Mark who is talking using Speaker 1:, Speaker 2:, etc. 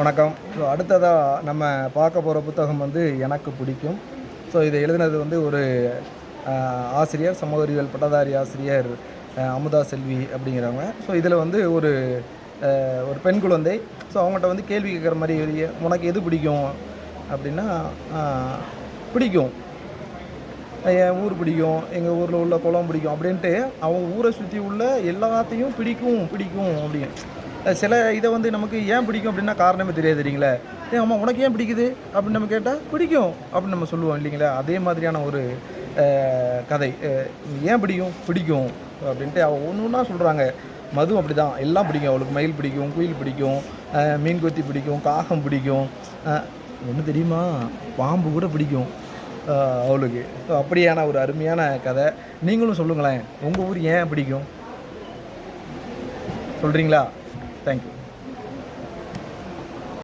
Speaker 1: வணக்கம். ஸோ அடுத்ததாக நம்ம பார்க்க போகிற புத்தகம் வந்து எனக்கு பிடிக்கும். ஸோ இதை எழுதினது வந்து ஒரு ஆசிரியர் சமூக பட்டதாரி ஆசிரியர் அமுதா செல்வி அப்படிங்கிறவங்க. ஸோ இதில் வந்து ஒரு ஒரு பெண் குழந்தை. ஸோ அவங்கள்ட்ட வந்து கேள்வி கேட்குற மாதிரி உனக்கு எது பிடிக்கும்? அப்படின்னா பிடிக்கும். என் ஊர் பிடிக்கும். எங்கள் ஊரில் உள்ள குளம் பிடிக்கும். அப்படின்ட்டு அவங்க ஊரை சுற்றி உள்ள எல்லாத்தையும் பிடிக்கும் பிடிக்கும் அப்படின்னு. சில இதை வந்து நமக்கு ஏன் பிடிக்கும் அப்படின்னா காரணமே தெரியாது தெரியுங்களே? ஏன் அம்மா உனக்கு ஏன் பிடிக்குது? அப்படின்னு நம்ம கேட்டால் பிடிக்கும் அப்படின்னு நம்ம சொல்லுவோம் இல்லைங்களா? அதே மாதிரியான ஒரு கதை. ஏன் பிடிக்கும்? பிடிக்கும் அப்படின்ட்டு அவள் ஒன்று ஒன்றா சொல்கிறாங்க மது அப்படி தான் எல்லாம் பிடிக்கும். அவளுக்கு மயில் பிடிக்கும் குயில் பிடிக்கும் மீன் கொத்தி பிடிக்கும் காகம் பிடிக்கும் ஒன்று தெரியுமா? பாம்பு கூட பிடிக்கும் அவளுக்கு. ஸோ அப்படியான ஒரு அருமையான கதை. நீங்களும் சொல்லுங்களேன் உங்கள் ஊர் ஏன் பிடிக்கும்? சொல்கிறீங்களா Thank you.